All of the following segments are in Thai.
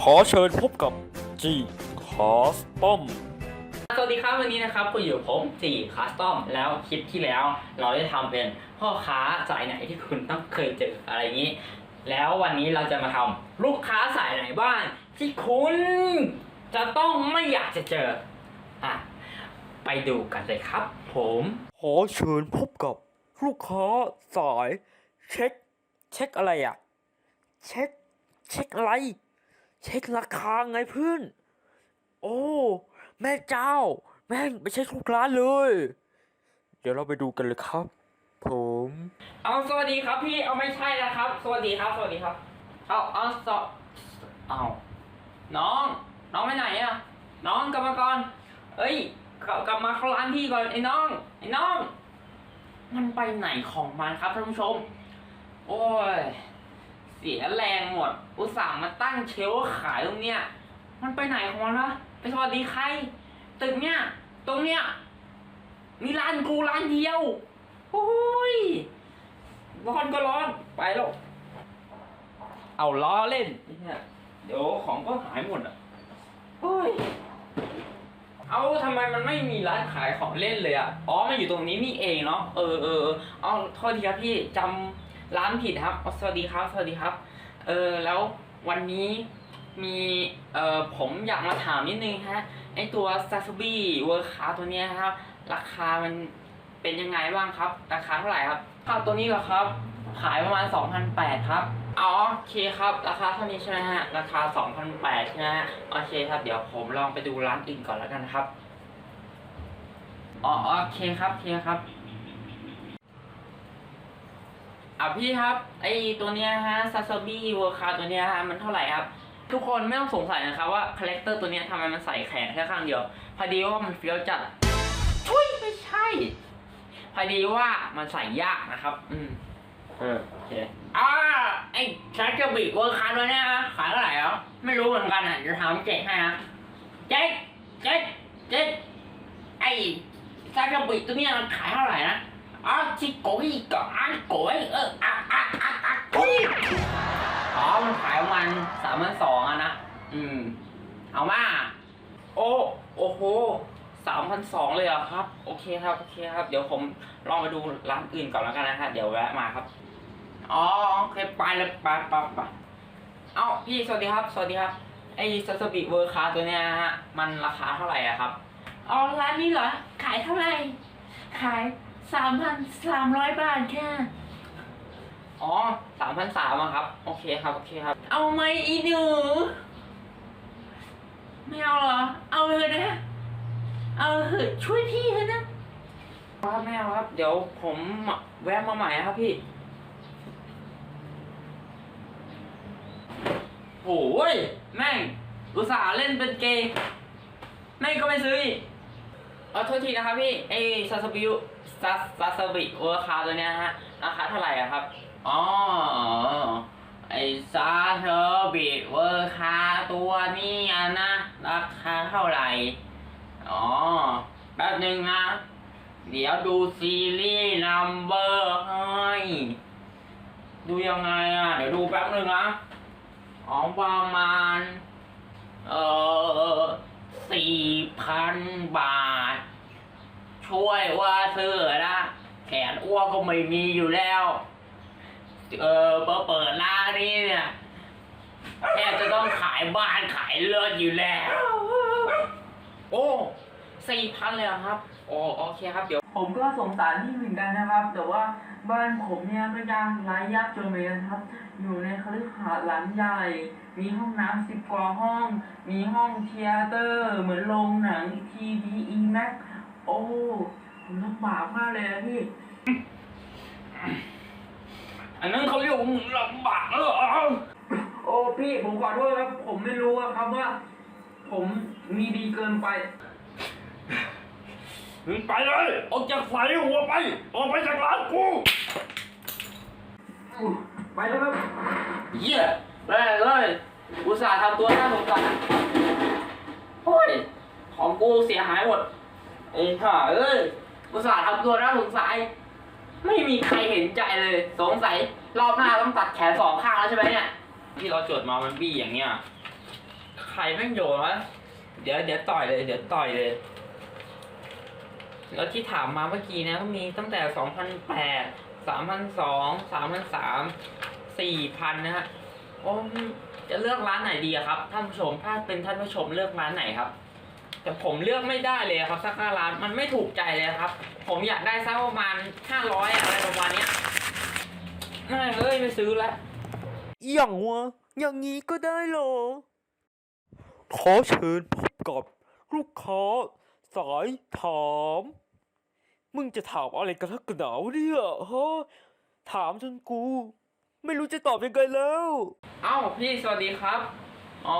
ขอเชิญพบกับ G Custom สวัสดีครับวันนี้นะครับคุณอยู่กับผมจีคัสตอมแล้วคลิปที่แล้วเราได้ทำเป็นพ่อค้าสายไหนที่คุณต้องเคยเจออะไรอย่างนี้ แล้ววันนี้เราจะมาทำลูกค้าสายไหนบ้างที่คุณจะต้องไม่อยากจะเจออะไปดูกันเลยครับ ผม ขอเชิญพบกับลูกค้าสาย เช็ค เช็คอะไรอะ เช็ค เช็คอะไร เช็คราคาไงเพื่อน โอ้ แม่เจ้า แม่งไปเช็คทุกร้านเลย เดี๋ยวเราไปดูกันเลยครับ ผมเอาสวัสดีครับพี่เอาไม่ใช่นะครับ สวัสดีครับ สวัสดีครับ เอาเอาสเอาน้อง น้องไปไหนอะน้องกลับมาก่อน เอ้ยกลับกลับมาเข้าร้านพี่ก่อนไอ้น้องไอ้น้อง มันไปไหนของมันครับท่านผู้ชม โอ้ย เสียแรงหมด อุตส่าห์มาตั้งเชลฟ์ขายตรงเนี้ย มันไปไหนของมันวะไปสวัสดีใคร ตึกเนี้ย ตรงเนี้ย มีร้านกูร้านเดียว โอ้ย ร้อนก็ร้อน ไปแล้ว เอาล้อเล่นเนี่ยเดี๋ยวของก็หายหมดอะโอ้ย เอาทำไมมันไม่มีร้านขายของเล่นเลยอะ อ๋อ มันอยู่ตรงนี้นี่เองเนาะ เออเออเอาโทษทีครับพี่จำ ร้านผิดครับ สวัสดีครับ สวัสดีครับ เออแล้ววันนี้มีเอ่อผมอยากมาถามนิดนึงฮะไอตัวซาซูบี้เวอร์คาตัวเนี้ยครับราคามันเป็นยังไงบ้างครับ ราคาเท่าไหร่ครับข้าวตัวนี้เหรอครับ ขายประมาณ2,800ครับอ๋อโอเคครับ ราคาเท่านี้ใช่ไหมฮะ ราคา2,800ใช่ไหมฮะโอเคครับ เดี๋ยวผมลองไปดูร้านอื่นก่อนแล้วกันครับอ๋อโอเคครับโอเคครับ อะพี่ครับไอตัวเนี้ยฮะซาซาบิเวอร์คาตัวเนี้ยฮะมันเท่าไหร่ครับ ทุกคนไม่ต้องสงสัยนะครับว่าคาแรคเตอร์ตัวเนี้ยทำไมมันใส่แขนแค่ข้างเดียว พอดีว่ามันเฟี้ยวจัดชุยไม่ใช่ พอดีว่ามันใส่ยากนะครับ อืมเออโอเคอ่าไอซาซาบิเวอร์คาตัวเนี้ยฮะขายเท่าไหร่อะไม่รู้เหมือนกันอะจะถามเจ๊ให้นะเจ๊เจ๊เจ๊ไอซาซาบิตัวเนี้ยมันขายเท่าไหร่นะ อาชิโกยกับอาโกยเอออะอะอะอะอุ๊ยอ๋อมันขายประมาณสามพันสองอะนะ อืม เอามา โอ้โอ้โหสามพันสองเลยเหรอครับ โอเคครับโอเคครับ เดี๋ยวผมลองไปดูร้านอื่นก่อนแล้วกันนะฮะเดี๋ยวแวะมาครับ อ๋อโอเคไปเลยไปไปไปเอ้าพี่สวัสดีครับ สวัสดีครับ ไอ้ซาสบิเวอร์คาตัวเนี้ยฮะมันราคาเท่าไหร่อะครับ อ๋อร้านนี้เหรอ ขายเท่าไหร่ ขาย สามพันสามร้อยบาทแค่อ๋อสามพันสามครับ โอเคครับ โอเคครับ เอาไหมอีหนู ไม่เอาเหรอ เอาเลยนะ เอาเถอะช่วยพี่เถอะนะ ครับไม่เอาครับ เดี๋ยวผมแวะมาใหม่นะครับพี่ โอ้ยแม่งอุตส่าห์เล่นเป็นเกย์แม่งก็ไม่ซื้ออีกเออโทษทีนะครับพี่ไอซาสบิว ซาซาสบิเวอร์คาตัวเนี้ยฮะราคาเท่าไหร่อะครับ อ๋อ ไอซาเทอร์บิเวอร์คาตัวนี้อะนะ ราคาเท่าไหร่ อ๋อ แป๊บหนึ่งนะ เดี๋ยวดูซีรีส์นัมเบอร์ให้ดูยังไงอะ เดี๋ยวดูแป๊บหนึ่งนะอ๋อประมาณ เออสี่พันบาท ช่วยว่าเธอนะแขนอ้วกก็ไม่มีอยู่แล้ว เออเปิดเปิดร้านนี้เนี่ยแทบจะต้องขายบ้านขายเลือดอยู่แล้ว โอ้สี่พันเลยเหรอครับโอ้โอเคครับเดี๋ยว ผมก็สงสารที่เหมือนกันนะครับ แต่ว่าบ้านผมเนี่ยก็ยากไร้ยากจนเหมือนกันครับ อยู่ในคฤหาสน์หลังใหญ่ มีห้องน้ำสิบกว่าห้อง มีห้องเทียเตอร์ เหมือนโรงหนังทีวีอีแม็ก โอ้ผมลำบากมากเลยนะพี่ อันนั้นเขาเรียกว่ามึงลำบากเออโอ้พี่ผมขอโทษครับ ผมไม่รู้อะครับว่า ผมมีดีเกินไป มึงไปเลย ออกจากสายหัวไป ออกไปจากร้านกูไปแล้วครับเยี่ยแม่งเลยอุตส่าห์ทำตัวน่าสงสารโอ้ย ของกูเสียหายหมด ไอ้ห่าเอ้ยอุตส่าห์ทำตัวน่าสงสารไม่มีใครเห็นใจเลย สงสัยรอบหน้าต้องตัดแขนสองข้างแล้วใช่ไหมเนี่ยที่เราจดมามันบี้อย่างเงี้ย ใครแม่งโยนวะ เดี๋ยวเดี๋ยวต่อยเลย เดี๋ยวต่อยเลย แล้วที่ถามมาเมื่อกี้นะก็มีตั้งแต่สองพันแปดสามพันสองสามพันสามสี่พันนะฮะโอ้จะเลือกร้านไหนดีครับท่านผู้ชม ถ้าเป็นท่านผู้ชมเลือกร้านไหนครับ แต่ผมเลือกไม่ได้เลยครับสักห้าร้านมันไม่ถูกใจเลยครับ ผมอยากได้สักประมาณห้าร้อยอะไรประมาณเนี้ยไม่เอ้ยไม่ซื้อละอย่างวะอย่างนี้ก็ได้เหรอ ขอเชิญพบกับลูกค้าสายถาม มึงจะถามอะไรกันทักกันหนาวะเนี่ยฮะถามจนกู ไม่รู้จะตอบยังไงแล้ว เอ้าพี่สวัสดีครับ อ๋อ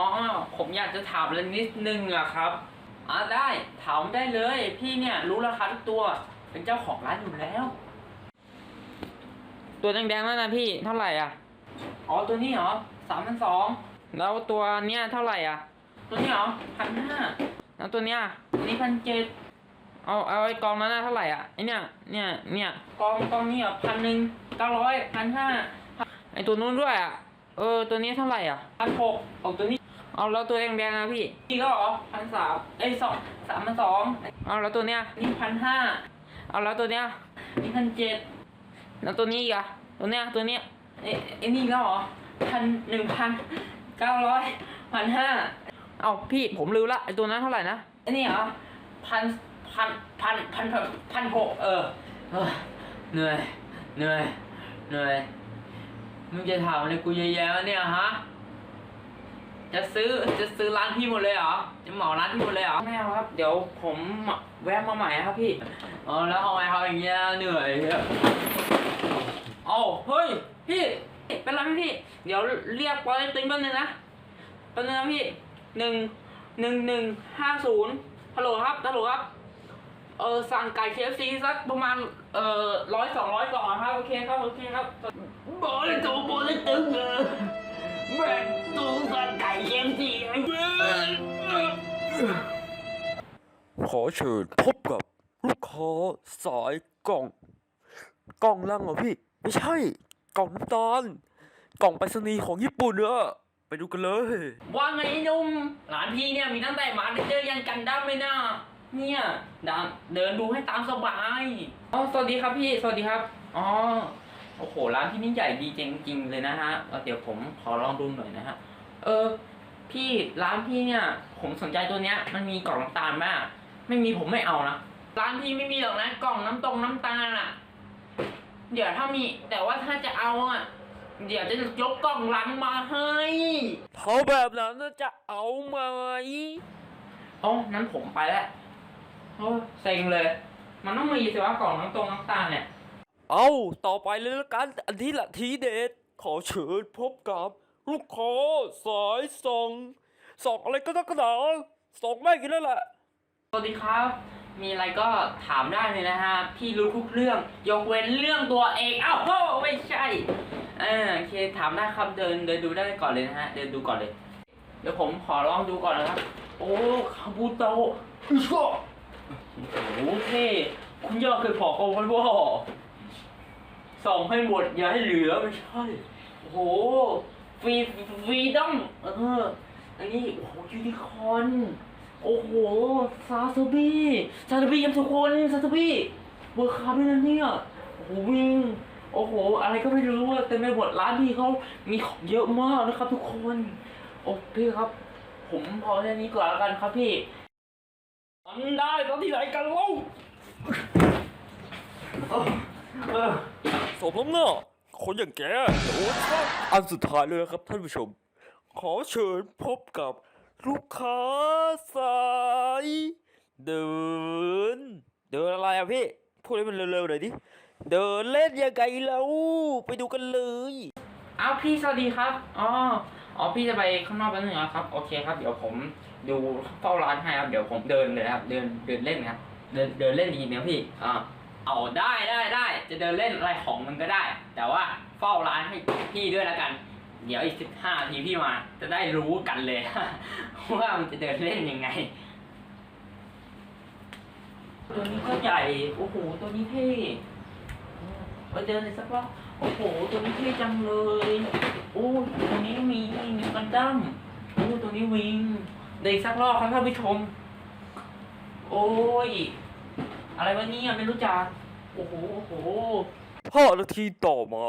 ผมอยากจะถามอะไรนิดนึงอะครับ อ่าได้ถามได้เลย พี่เนี่ยรู้ราคาทุกตัว เป็นเจ้าของร้านอยู่แล้ว ตัวแดงๆนั่นนะพี่เท่าไหร่อะ อ๋อตัวนี้เหรอสามพันสองแล้วตัวเนี้ยเท่าไหร่อะ ตัวนี้เหรอพันห้าแล้วตัวเนี้ยตัวนี้พันเจ็ดเอาเอาไอ้กองนั้นน่ะเท่าไหร่อะไอเนี้ยเนี่ยเนี่ยกองกองนี้อะพันหนึ่งเก้าร้อยพันห้าไอตัวนู้นด้วยอะเออตัวนี้เท่าไหร่อะพันหกเอาตัวนี้ เอาแล้วตัวแดงๆนะพี่พี่ก็เหรอพันสามเอ้ยสองสามพันสองเอาแล้วตัวเนี้ยนี่พันห้าเอาแล้วตัวเนี้ยนี่พันเจ็ดแล้วตัวนี้อีกอะตัวเนี้ยตัวเนี้ยเอ้ยไอ้นี่ก็เหรอพันหนึ่งพันเก้าร้อยพันห้าเอาพี่ผมลืมละไอ้ตัวนั้นเท่าไหร่นะไอ้นี่เหรอพันพันพันพันพันพันหกเออเออเหนื่อยเหนื่อยเหนื่อยมึงจะถามอะไรกูเยอะแยะวะเนี่ยฮะ จะซื้อจะซื้อร้านพี่หมดเลยเหรอจะเหมาร้านพี่หมดเลยเหรอไม่เอาครับ เดี๋ยวผมแวะมาใหม่ครับพี่อ๋อแล้วเอาไงครับอย่างเงี้ยเหนื่อยเอาเฮ้ยพี่เป็นไรไหมพี่ เดี๋ยวเรียกปอเต็กตึงแป๊บนึงนะแป๊บนึงนะพี่หนึ่งหนึ่งหนึ่งห้าศูนย์ฮัลโหลครับฮัลโหลครับเออสั่งไก่เคฟซีสักประมาณเออร้อยสองร้อยกล่องครับโอเคครับโอเคครับบอลเลยตัวบอลเลยตึงเลยแม่งตูสั่ งไก่เค็มจีขอเชิญพบกับลูกค้าสายกล่อง กล่องลังเหรอพี่ ไม่ใช่ กล่องน้ำตาล กล่องไปรษณีย์ของญี่ปุ่นเนอะไปดูกันเลย ว่าไงไอ้หนุ่มร้านพี่เนี่ยมีตั้งแต่มาเจอยันกันดั้มเลยนะเนี่ยดาเดินดูให้ตามสบายอ๋อสวัสดีครับพี่ สวัสดีครับอ๋อโอ้โหร้านที่นี่ใหญ่ดีจริงๆเลยนะฮะเดี๋ยวผมขอลองดูหน่อยนะฮะ เออ พี่ร้านพี่เนี่ย ผมสนใจตัวเนี้ย มันมีกล่องน้ำตาลมาก ไม่มีผมไม่เอานะ ร้านพี่ไม่มีหรอกนะ กล่องน้ำตรงน้ำตาลอะ เดี๋ยวถ้ามี แต่ว่าถ้าจะเอาอะ เดี๋ยวจะยกกล่องลังมาให้เขาแบบนั้นน่ะจะเอาไหมโอ้นั้นผมไปแล้วโอ้เซ็งเลย มันต้องมีสิว่ากล่องน้ำตรงน้ำตาลเนี่ย เอาต่อไปเลยละกัน อันนี้แหละทีเด็ดขอเชิญพบกับ ลูกค้าสายส่องส่องอะไรก็ต้องกระดาส่องแม่กินแล้วแหละสวัสดีครับ มีอะไรก็ถามได้เลยนะฮะ พี่รู้ทุกเรื่อง ยกเว้นเรื่องตัวเองอ้าวโอ้ไม่ใช่เออโอเคถามได้ครับเดินเดินดูได้ก่อนเลยนะฮะ เดินดูก่อนเลย เดี๋ยวผมขอลองดูก่อนนะครับ โอ้คาบูโตะอิโชะโอ้เท่คุณย่าเคยบอกอาไว้ว่าส่องให้หมดอย่าให้เหลือไม่ใช่ โอ้โห ฟรีฟรีดอมเอออันนี้โอ้โหยูนิคอร์นโอ้โหซาซูบิซาซูบิยังทุกคนซาซูบิเบอร์คาร์ด้วยนะเนี่ยโอ้โหวิ่งโอ้โห อะไรก็ไม่รู้อะแต่ในบทร้านพี่เขามีของเยอะมากนะครับ ทุกคน โอ้พี่ครับ ผมพอแค่นี้ก่อนแล้วกันครับพี่ทำได้ตอนที่ไหนกันเล่าเออเออสมน้ำหน้า คนอย่างแกโอ้ชอบอันสุดท้ายเลยนะครับท่านผู้ชม ขอเชิญพบกับลูกค้าสายเดิน เดินอะไรอะพี่พูดให้มันเร็วๆหน่อยดิ เดินเล่นยังไงแล้วไปดูกันเลยเอาพี่สวัสดีครับ อ๋อ อ๋อพี่จะไปข้างนอกแป๊บนึงเหรอครับ โอเคครับ เดี๋ยวผมดูเฝ้าร้านให้ครับ เดี๋ยวผมเดินเลยครับ เดินเดินเล่นครับ เดินเดินเล่นดีนะพี่ อ่า เอาได้ได้ได้จะเดินเล่นอะไรของมันก็ได้ แต่ว่าเฝ้าร้านให้พี่ด้วยแล้วกัน เดี๋ยวอีกสิบห้าทีพี่มา จะได้รู้กันเลย ว่ามันจะเดินเล่นยังไง ตัวนี้ก็ใหญ่ โอ้โห ตัวนี้เท่ไปเดินเลยสักรอบโอ้โห ตัวนี้เท่จังเลย โอ้ตัวนี้มีมีกันดั้มอ้ตัวนี้วิงเด็กสักรอบครับท่านผู้ชม โอ้ย อะไรวะเนี่ยไม่รู้จัก โอ้โหโอ้โหห้านาทีต่อมา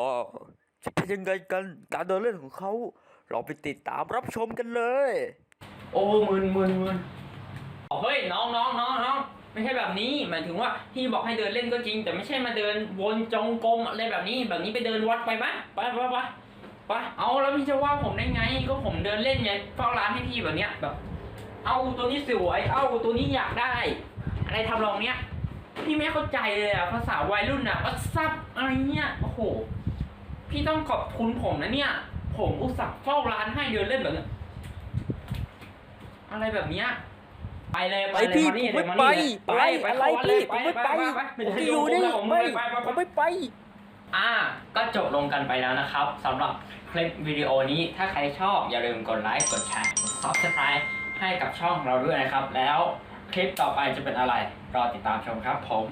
จะเป็นยังไงกันการเดินเล่นของเขา เราไปติดตามรับชมกันเลย โอ้มึนมึนมึนอ๋อเฮ้ยน้องน้องน้องน้องไม่ใช่แบบนี้หมายถึงว่าพี่บอกให้เดินเล่นก็จริง แต่ไม่ใช่มาเดินวนจงกรมอะไรแบบนี้ แบบนี้ไปเดินวัดไปปะไปไปไปไปเอาแล้วพี่จะว่าผมได้ไง ก็ผมเดินเล่นไงเฝ้าร้านให้พี่แบบเนี้ยแบบ เอาตัวนี้สวย เอาตัวนี้อยากได้ อะไรทำนองเนี้ย พี่ไม่เข้าใจเลยอะภาษาวัยรุ่นอะวัดซับอะไรเงี้ยโอ้โห พี่ต้องขอบคุณผมนะเนี่ย ผมอุตส่าห์เฝ้าร้านให้เดินเล่นแบบเนี้ยอะไรแบบเนี้ยไปเลยไปเลยพี่านี่ผมไม่เลยไปมานี่ไปเลยอะไรเข้าวัดเลพี่ยผมไม่ไปไม่ผมจะจะอยู่นี่ผมไม่ไปไปผมไม่ไป อ่า ก็จบลงกันไปแล้วนะครับสำหรับคลิปวิดีโอนี้ถ้าใครชอบอย่าลืมกดไลค์กดแชร์กด subscribe ให้กับช่องเราด้วยนะครับแล้ว คลิปต่อไปจะเป็นอะไร รอติดตามชมครับผม